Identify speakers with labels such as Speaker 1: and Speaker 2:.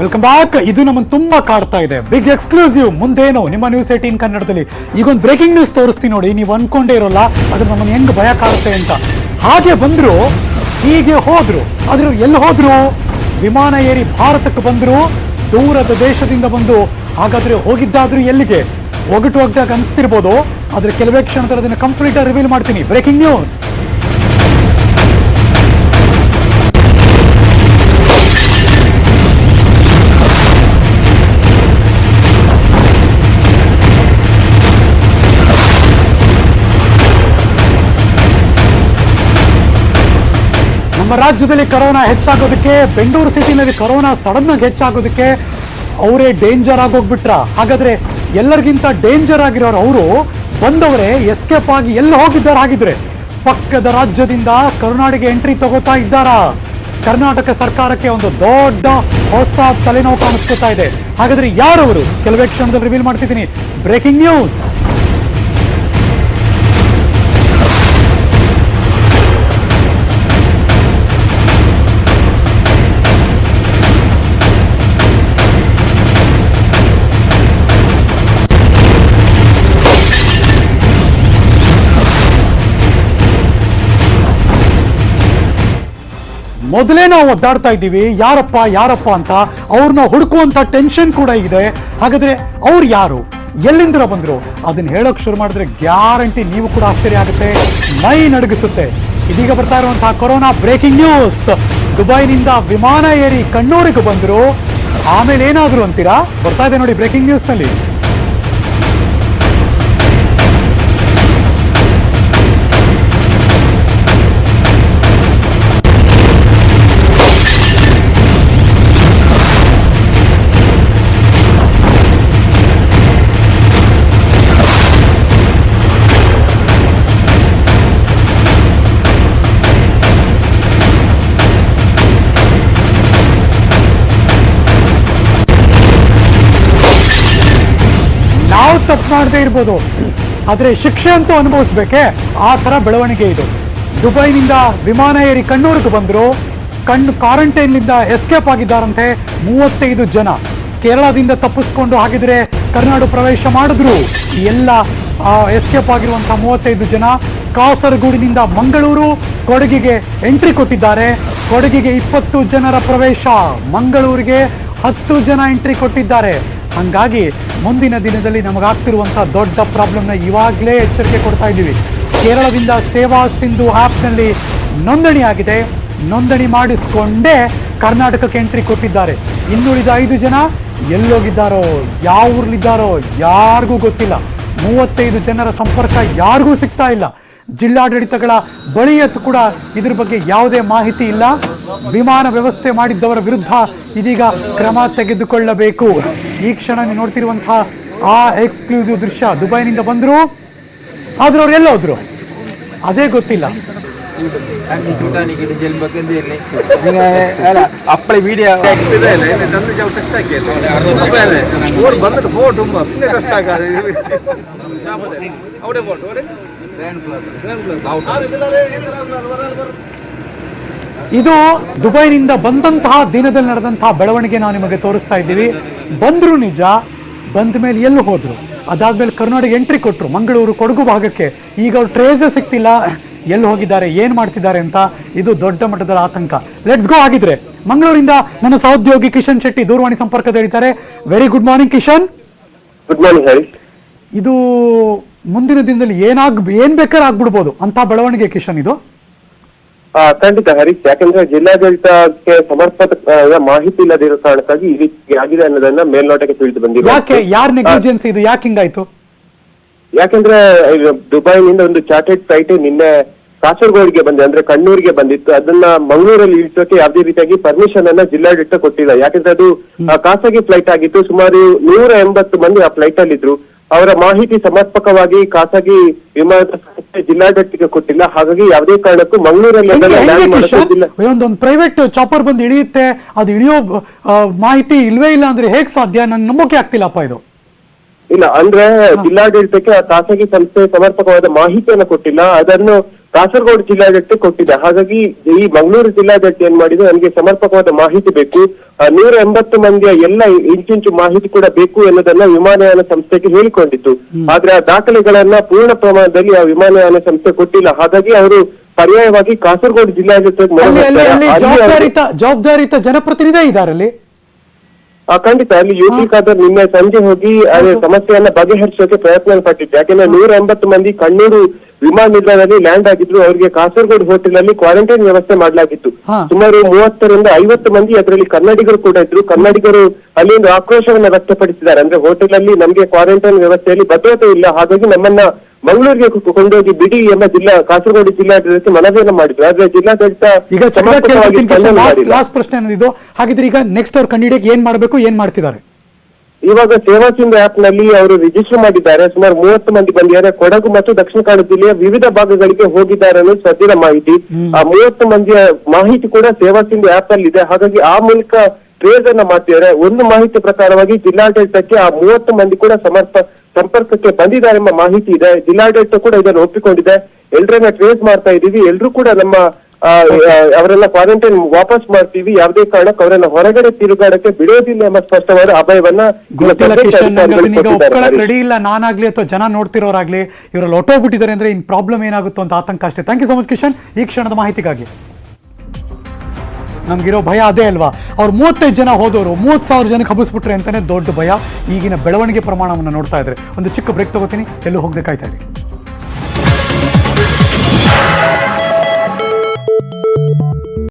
Speaker 1: Welcome back ಇದು ನಮ್ಮನ್ನು ತುಂಬಾ ಕಾಡ್ತಾ ಇದೆ. ಬಿಗ್ ಎಕ್ಸ್ಕ್ಲೂಸಿವ್ ಮುಂದೇನು? ನಿಮ್ಮ ನ್ಯೂಸ್ ಏಟೀನ್ ಕನ್ನಡದಲ್ಲಿ. ಈಗ ಒಂದು ಬ್ರೇಕಿಂಗ್ ನ್ಯೂಸ್ ತೋರಿಸ್ತೀನಿ ನೋಡಿ. ನೀವು ಅನ್ಕೊಂಡೇ ಇರೋಲ್ಲ. ಅದು ನಮ್ಮನ್ನು ಹೆಂಗ್ ಭಯ ಕಾಡುತ್ತೆ ಅಂತ. ಹಾಗೆ ಬಂದ್ರು, ಹೀಗೆ ಹೋದ್ರು. ಆದ್ರೆ ಎಲ್ಲಿ ಹೋದ್ರು? ವಿಮಾನ ಏರಿ ಭಾರತಕ್ಕೆ ಬಂದ್ರು. ದೂರದ ದೇಶದಿಂದ ಬಂದು. ಹಾಗಾದ್ರೆ ಹೋಗಿದ್ದಾದ್ರೂ ಎಲ್ಲಿಗೆ? ಒಗಟು ಒಗ್ದಾಗ ಅನಿಸ್ತಿರ್ಬೋದು. ಆದ್ರೆ ಕೆಲವೇ ಕ್ಷಣದಲ್ಲಿ ಅದನ್ನು ಕಂಪ್ಲೀಟ್ ರಿವೀಲ್ ಮಾಡ್ತೀನಿ. ಬ್ರೇಕಿಂಗ್ ನ್ಯೂಸ್ ನಮ್ಮ ರಾಜ್ಯದಲ್ಲಿ ಕರೋನಾ ಹೆಚ್ಚಾಗೋದಕ್ಕೆ, ಬೆಂಗಳೂರು ಸಿಟಿನಲ್ಲಿ ಕರೋನಾ ಸಡನ್ ಆಗಿ ಹೆಚ್ಚಾಗೋದಕ್ಕೆ ಅವರೇ ಡೇಂಜರ್ ಆಗೋಗ್ಬಿಟ್ರ? ಹಾಗಾದ್ರೆ ಎಲ್ಲರಿಗಿಂತ ಡೇಂಜರ್ ಆಗಿರೋರು ಅವರು ಬಂದವರೇ ಎಸ್ಕೇಪ್ ಆಗಿ ಎಲ್ಲಿ ಹೋಗಿದ್ದಾರೆ ಆಗಿದ್ರೆ ಪಕ್ಕದ ರಾಜ್ಯದಿಂದ ಕರುನಾಡಿಗೆ ಎಂಟ್ರಿ ತಗೋತಾ ಇದ್ದಾರಾ? ಕರ್ನಾಟಕ ಸರ್ಕಾರಕ್ಕೆ ಒಂದು ದೊಡ್ಡ ಹೊಸ ತಲೆನೋವು ಕಾಣಿಸ್ಕೊತಾ ಇದೆ. ಹಾಗಾದ್ರೆ ಯಾರವರು ಕೆಲವೇ ಕ್ಷಣದಲ್ಲಿ ರಿವೀಲ್ ಮಾಡ್ತಿದ್ದೀನಿ. ಬ್ರೇಕಿಂಗ್ ನ್ಯೂಸ್ ಮೊದಲೇ ನಾವು ಒದ್ದಾಡ್ತಾ ಇದ್ದೀವಿ, ಯಾರಪ್ಪ ಯಾರಪ್ಪ ಅಂತ. ಅವ್ರನ್ನ ಹುಡುಕುವಂತ ಟೆನ್ಷನ್ ಕೂಡ ಇದೆ. ಹಾಗಾದ್ರೆ ಅವ್ರು ಯಾರು? ಎಲ್ಲಿಂದ ಬಂದ್ರು? ಅದನ್ನ ಹೇಳೋಕೆ ಶುರು ಮಾಡಿದ್ರೆ ಗ್ಯಾರಂಟಿ ನೀವು ಕೂಡ ಆಶ್ಚರ್ಯ ಆಗುತ್ತೆ. ಮೈ ನಡಗಿಸುತ್ತೆ. ಇದೀಗ ಬರ್ತಾ ಇರುವಂತಹ ಕೊರೋನಾ ಬ್ರೇಕಿಂಗ್ ನ್ಯೂಸ್ ದುಬೈನಿಂದ ವಿಮಾನ ಏರಿ ಕಣ್ಣೂರಿಗೆ ಬಂದ್ರು. ಆಮೇಲೆ ಏನಾದ್ರು ಅಂತೀರಾ? ಬರ್ತಾ ಇದೆ ನೋಡಿ ಬ್ರೇಕಿಂಗ್ ನ್ಯೂಸ್ ನಾವು ತಪ್ಪು ಮಾಡದೇ ಇರ್ಬೋದು. ಆದರೆ ಶಿಕ್ಷೆ ಅಂತೂ ಅನುಭವಿಸ್ಬೇಕೆ? ಆ ಥರ ಬೆಳವಣಿಗೆ ಇದು. ದುಬೈನಿಂದ ವಿಮಾನ ಏರಿ ಕಣ್ಣೂರಿಗೆ ಬಂದರು. ಕಣ್ಣು ಕ್ವಾರಂಟೈನ್ನಿಂದ ಎಸ್ಕೇಪ್ ಆಗಿದ್ದಾರಂತೆ ಮೂವತ್ತೈದು ಜನ. ಕೇರಳದಿಂದ ತಪ್ಪಿಸ್ಕೊಂಡು ಹಾಗಿದ್ರೆ ಕರ್ನಾಟಕ ಪ್ರವೇಶ ಮಾಡಿದ್ರು. ಎಲ್ಲ ಎಸ್ಕೇಪ್ ಆಗಿರುವಂಥ ಮೂವತ್ತೈದು ಜನ ಕಾಸರಗೂಡಿನಿಂದ ಮಂಗಳೂರು ಕೊಡಗಿಗೆ ಎಂಟ್ರಿ ಕೊಟ್ಟಿದ್ದಾರೆ. ಕೊಡಗಿಗೆ ಇಪ್ಪತ್ತು ಜನರ ಪ್ರವೇಶ. ಮಂಗಳೂರಿಗೆ ಹತ್ತು ಜನ ಎಂಟ್ರಿ ಕೊಟ್ಟಿದ್ದಾರೆ. ಹಂಗಾಗಿ ಮುಂದಿನ ದಿನದಲ್ಲಿ ನಮಗಾಗ್ತಿರುವಂಥ ದೊಡ್ಡ ಪ್ರಾಬ್ಲಮ್ನ ಇವಾಗಲೇ ಎಚ್ಚರಿಕೆ ಕೊಡ್ತಾ ಇದ್ದೀವಿ. ಕೇರಳದಿಂದ ಸೇವಾ ಸಿಂಧು ಆ್ಯಪ್ನಲ್ಲಿ ನೋಂದಣಿ ಆಗಿದೆ. ನೋಂದಣಿ ಮಾಡಿಸ್ಕೊಂಡೇ ಕರ್ನಾಟಕಕ್ಕೆ ಎಂಟ್ರಿ ಕೊಟ್ಟಿದ್ದಾರೆ. ಇನ್ನುಳಿದ ಐದು ಜನ ಎಲ್ಲೋಗಿದ್ದಾರೋ, ಯಾವ ಊರ್ಲಿದ್ದಾರೋ ಯಾರಿಗೂ ಗೊತ್ತಿಲ್ಲ. ಮೂವತ್ತೈದು ಜನರ ಸಂಪರ್ಕ ಯಾರಿಗೂ ಸಿಗ್ತಾ ಇಲ್ಲ. ಜಿಲ್ಲಾಡಳಿತಗಳ ಬಳಿಯತ್ತು ಕೂಡ ಇದ್ರ ಬಗ್ಗೆ ಯಾವುದೇ ಮಾಹಿತಿ ಇಲ್ಲ. ವಿಮಾನ ವ್ಯವಸ್ಥೆ ಮಾಡಿದ್ದವರ ವಿರುದ್ಧ ಇದೀಗ ಕ್ರಮ ತೆಗೆದುಕೊಳ್ಳಬೇಕು. ಈ ಕ್ಷಣ ನೀವು ನೋಡ್ತಿರುವಂತಹ ಆ ಎಕ್ಸ್ಕ್ಲೂಸಿವ್ ದೃಶ್ಯ ದುಬೈನಿಂದ ಬಂದರು ಆದರೂ ಅವ್ರು ಎಲ್ಲ ಹೋದ್ರು ಅದೇ ಗೊತ್ತಿಲ್ಲ
Speaker 2: ಅಪ್ಪಳೆ ವಿಡಿಯೋ ಕಷ್ಟ ಆಗಲ್ಲ
Speaker 1: ಇದು ದುಬೈನಿಂದ ಬಂದಂತಹ ದಿನದಲ್ಲಿ ನಡೆದಂತಹ ಬೆಳವಣಿಗೆ ನಾವು ನಿಮಗೆ ತೋರಿಸ್ತಾ ಇದ್ದೀವಿ. ಬಂದ್ರು ನಿಜ ಬಂದ ಮೇಲೆ ಎಲ್ಲಿ ಹೋದ್ರು. ಅದಾದ್ಮೇಲೆ ಕರ್ನಾಟಕ ಎಂಟ್ರಿ ಕೊಟ್ಟರು ಮಂಗಳೂರು ಕೊಡಗು ಭಾಗಕ್ಕೆ. ಈಗ ಅವ್ರು ಟ್ರೇಸ ಸಿಗ್ತಿಲ್ಲ ಎಲ್ಲಿ ಹೋಗಿದ್ದಾರೆ ಏನ್ ಮಾಡ್ತಿದ್ದಾರೆ ಅಂತ. ಇದು ದೊಡ್ಡ ಮಟ್ಟದ ಆತಂಕ. ಲೆಟ್ಸ್ ಗೋ ಆಗಿದ್ರೆ ಮಂಗಳೂರಿಂದ ನನ್ನ ಸಹೋದ್ಯೋಗಿ ಕಿಶನ್ ಶೆಟ್ಟಿ ದೂರವಾಣಿ ಸಂಪರ್ಕದಲ್ಲಿದ್ದಾರೆ very good morning Kishan.
Speaker 3: Good morning ಇದು
Speaker 1: ಮುಂದಿನ ದಿನದಲ್ಲಿ ಏನಾಗ್ ಏನ್ ಬೇಕಾದ್ರೆ ಆಗ್ಬಿಡ್ಬೋದು. ಅಂತ ಬೆಳವಣಿಗೆ ಕಿಶನ್ ಇದು.
Speaker 3: ಖಂಡಿತ ಹರೀಶ್ ಯಾಕಂದ್ರೆ ಜಿಲ್ಲಾಡಳಿತಕ್ಕೆ ಸಮರ್ಪಕ ಮಾಹಿತಿ ಇಲ್ಲದಿರೋ ಕಾರಣಕ್ಕಾಗಿ ಈ ರೀತಿ ಆಗಿದೆ ಅನ್ನೋದನ್ನ ಮೇಲ್ನೋಟಕ್ಕೆ ತಿಳಿದು ಬಂದಿದೆ
Speaker 1: ಯಾಕೆ ಯಾರ್ ನೆಗ್ಲಿಜೆನ್ಸ್ ಇದು? ಯಾಕೆ ಹಿಂಗಾಯ್ತು?
Speaker 3: ಯಾಕಂದ್ರೆ ದುಬೈನಿಂದ ಒಂದು ಚಾರ್ಟೆಡ್ ಫ್ಲೈಟ್ ನಿನ್ನೆ ಕಾಸರಗೋಡಿಗೆ ಬಂದಿದೆ ಅಂದ್ರೆ ಕಣ್ಣೂರಿಗೆ ಬಂದಿತ್ತು. ಅದನ್ನ ಮಂಗಳೂರಲ್ಲಿ ಇಳಿಸೋಕೆ ಯಾವುದೇ ರೀತಿಯಾಗಿ ಪರ್ಮಿಷನ್ ಅನ್ನ ಜಿಲ್ಲಾಡಳಿತ ಕೊಟ್ಟಿಲ್ಲ. ಯಾಕಂದ್ರೆ ಅದು ಖಾಸಗಿ ಫ್ಲೈಟ್ ಆಗಿತ್ತು. ಸುಮಾರು ನೂರ ಎಂಬತ್ತು ಮಂದಿ ಆ ಫ್ಲೈಟ್ ಅಲ್ಲಿ ಇದ್ರು ಅವರ ಮಾಹಿತಿ ಸಮರ್ಪಕವಾಗಿ ಖಾಸಗಿ ವಿಮಾನ ಸಂಸ್ಥೆ ಜಿಲ್ಲಾಡಳಿತಕ್ಕೆ ಕೊಟ್ಟಿಲ್ಲ. ಹಾಗಾಗಿ ಯಾವುದೇ ಕಾರಣಕ್ಕೂ ಮಂಗಳೂರಲ್ಲಿ
Speaker 1: ಒಂದೊಂದು ಪ್ರೈವೇಟ್ ಚಾಪರ್ ಬಂದು ಇಳಿಯುತ್ತೆ ಅದು ಇಳಿಯೋ ಮಾಹಿತಿ ಇಲ್ವೇ ಇಲ್ಲ ಅಂದ್ರೆ ಹೇಗ್ ಸಾಧ್ಯ? ನನ್ ನಂಬೋಕೆ ಆಗ್ತಿಲ್ಲಪ್ಪ ಇದು.
Speaker 3: ಇಲ್ಲ ಅಂದ್ರೆ ಜಿಲ್ಲಾಡಳಿತಕ್ಕೆ ಆ ಖಾಸಗಿ ಸಂಸ್ಥೆ ಸಮರ್ಪಕವಾದ ಮಾಹಿತಿಯನ್ನು ಕೊಟ್ಟಿಲ್ಲ. ಅದನ್ನು ಕಾಸರಗೋಡು ಜಿಲ್ಲಾಡಳಿತ ಕೊಟ್ಟಿದೆ. ಹಾಗಾಗಿ ಈ ಮಂಗಳೂರು ಜಿಲ್ಲಾಡಳಿತ ಏನ್ ಮಾಡಿದೆ? ನನಗೆ ಸಮರ್ಪಕವಾದ ಮಾಹಿತಿ ಬೇಕು. ನೂರ ಎಂಬತ್ತು ಮಂದಿಯ ಎಲ್ಲ ಇಂಚಿಂಚು ಮಾಹಿತಿ ಕೂಡ ಬೇಕು ಎನ್ನುವುದನ್ನ ವಿಮಾನಯಾನ ಸಂಸ್ಥೆಗೆ ಹೇಳಿಕೊಂಡಿತ್ತು ಆದ್ರೆ ಆ ದಾಖಲೆಗಳನ್ನ ಪೂರ್ಣ ಪ್ರಮಾಣದಲ್ಲಿ ಆ ವಿಮಾನಯಾನ ಸಂಸ್ಥೆ ಕೊಟ್ಟಿಲ್ಲ. ಹಾಗಾಗಿ ಅವರು ಪರ್ಯಾಯವಾಗಿ ಕಾಸರಗೋಡು ಜಿಲ್ಲಾಡಳಿತ
Speaker 1: ಜವಾಬ್ದಾರಿತ ಜವಾಬ್ದಾರಿತ ಜನಪ್ರತಿನಿಧಿ
Speaker 3: ಆ, ಖಂಡಿತ. ಅಲ್ಲಿ ಯುಪಿ ಖಾದರ್ ನಿನ್ನೆ ಸಂಜೆ ಹೋಗಿ ಸಮಸ್ಯೆಯನ್ನ ಬಗೆಹರಿಸೋಕೆ ಪ್ರಯತ್ನ ಪಟ್ಟಿದ್ದೆ. ಯಾಕೆಂದ್ರೆ ನೂರ ಎಂಬತ್ತು ಮಂದಿ ಕಣ್ಣೂರು ವಿಮಾನ ನಿಲ್ದಾಣದಲ್ಲಿ ಲ್ಯಾಂಡ್ ಆಗಿದ್ರು ಅವರಿಗೆ ಕಾಸರಗೋಡು ಹೋಟೆಲ್ ಅಲ್ಲಿ ಕ್ವಾರಂಟೈನ್ ವ್ಯವಸ್ಥೆ ಮಾಡಲಾಗಿತ್ತು. ಸುಮಾರು ಮೂವತ್ತರಿಂದ ಐವತ್ತು ಮಂದಿ ಅದರಲ್ಲಿ ಕನ್ನಡಿಗರು ಕೂಡ ಇದ್ರು. ಕನ್ನಡಿಗರು ಅಲ್ಲಿ ಒಂದು ಆಕ್ರೋಶವನ್ನ ವ್ಯಕ್ತಪಡಿಸಿದ್ದಾರೆ. ಅಂದ್ರೆ ಹೋಟೆಲ್ ಅಲ್ಲಿ ನಮಗೆ ಕ್ವಾರಂಟೈನ್ ವ್ಯವಸ್ಥೆಯಲ್ಲಿ ಭದ್ರತೆ ಇಲ್ಲ. ಹಾಗಾಗಿ ನಮ್ಮನ್ನ ಮಂಗಳೂರಿಗೆ ಕೊಂಡೋಗಿ ಬಿಡಿ ಎಂಬ ಜಿಲ್ಲಾ ಕಾಸರಗೋಡು ಜಿಲ್ಲಾಡಳಿತ ಮನವಿಯನ್ನ ಮಾಡಿದ್ರು. ಆದ್ರೆ ಜಿಲ್ಲಾಡಳಿತ
Speaker 1: ಈಗ ಪ್ರಶ್ನೆ ಇದು ಹಾಗಿದ್ರೆ ಈಗ ನೆಕ್ಸ್ಟ್ ಅವ್ರ ಕಂಡಿಡಿಯಕ್ಕೆ ಏನ್ ಮಾಡಬೇಕು ಏನ್ ಮಾಡ್ತಿದ್ದಾರೆ?
Speaker 3: ಇವಾಗ ಸೇವಾ ಸಿಂಧು ಆಪ್ನಲ್ಲಿ ಅವರು ರಿಜಿಸ್ಟರ್ ಮಾಡಿದ್ದಾರೆ. ಸುಮಾರು ಮೂವತ್ತು ಮಂದಿ ಬಂದಿದ್ದಾರೆ. ಕೊಡಗು ಮತ್ತು ದಕ್ಷಿಣ ಕನ್ನಡ ಜಿಲ್ಲೆಯ ವಿವಿಧ ಭಾಗಗಳಿಗೆ ಹೋಗಿದ್ದಾರೆ ಅನ್ನೋದು ಸದ್ಯದ ಮಾಹಿತಿ. ಆ ಮೂವತ್ತು ಮಂದಿಯ ಮಾಹಿತಿ ಕೂಡ ಸೇವಾ ಸಿಂಧು ಆಪ್ ಅಲ್ಲಿ ಇದೆ ಹಾಗಾಗಿ ಆ ಮೂಲಕ ಟ್ರೇಸ್ ಅನ್ನ ಮಾಡ್ತಿದ್ದಾರೆ. ಒಂದು ಮಾಹಿತಿ ಪ್ರಕಾರವಾಗಿ ಜಿಲ್ಲಾಡಳಿತಕ್ಕೆ ಆ ಮೂವತ್ತು ಮಂದಿ ಕೂಡ ಸಮರ್ಪ ಸಂಪರ್ಕಕ್ಕೆ ಬಂದಿದ್ದಾರೆ ಎಂಬ ಮಾಹಿತಿ ಇದೆ. ಜಿಲ್ಲಾಡಳಿತ ಕೂಡ ಇದನ್ನು ಒಪ್ಪಿಕೊಂಡಿದೆ. ಎಲ್ರನ್ನ ಟ್ರೇಸ್ ಮಾಡ್ತಾ ಇದೀವಿ ಎಲ್ರೂ ಕೂಡ ನಮ್ಮ ಅವರೆಲ್ಲ ಕ್ವಾರಂಟೈನ್ ವಾಪಸ್ ಮಾಡ್ತೀವಿ. ಯಾವುದೇ ಕಾರಣಕ್ಕೆ ಅವರನ್ನ ಹೊರಗಡೆ ತಿರುಗಾಡಕ್ಕೆ ಬಿಡೋದಿಲ್ಲ ಎಂಬ ಸ್ಪಷ್ಟವಾದ ಅಭಯವನ್ನ
Speaker 1: ರೆಡಿ ಇಲ್ಲ ನಾನಾಗ್ಲಿ ಅಥವಾ ಜನ ನೋಡ್ತಿರೋರಾಗ್ಲಿ ಇವರಲ್ಲಿ ಹೊಟ್ಟೋಗ್ಬಿಟ್ಟಿದ್ದಾರೆ ಅಂದ್ರೆ ಇನ್ ಪ್ರಾಬ್ಲಮ್ ಏನಾಗುತ್ತೋ ಅಂತ ಆತಂಕ ಅಷ್ಟೇ. Thank you so much Kishan. ಈ ಕ್ಷಣದ ಮಾಹಿತಿಗಾಗಿ. ನಮಗಿರೋ ಭಯ ಅದೇ ಅಲ್ವಾ? ಅವ್ರು ಮೂವತ್ತೈದು ಜನ ಹೋದವರು ಮೂವತ್ತು ಸಾವಿರ ಜನಕ್ಕೆ ಹಬ್ಬಿಸ್ಬಿಟ್ರೆ ಅಂತಲೇ ದೊಡ್ಡ ಭಯ. ಈಗಿನ ಬೆಳವಣಿಗೆ ಪ್ರಮಾಣವನ್ನು ನೋಡ್ತಾ ಇದ್ರೆ ಒಂದು ಚಿಕ್ಕ ಬ್ರೇಕ್ ತಗೋತೀನಿ. ಎಲ್ಲೂ ಹೋಗದೆ ಕಾಯ್ತಾ ಇರಿ.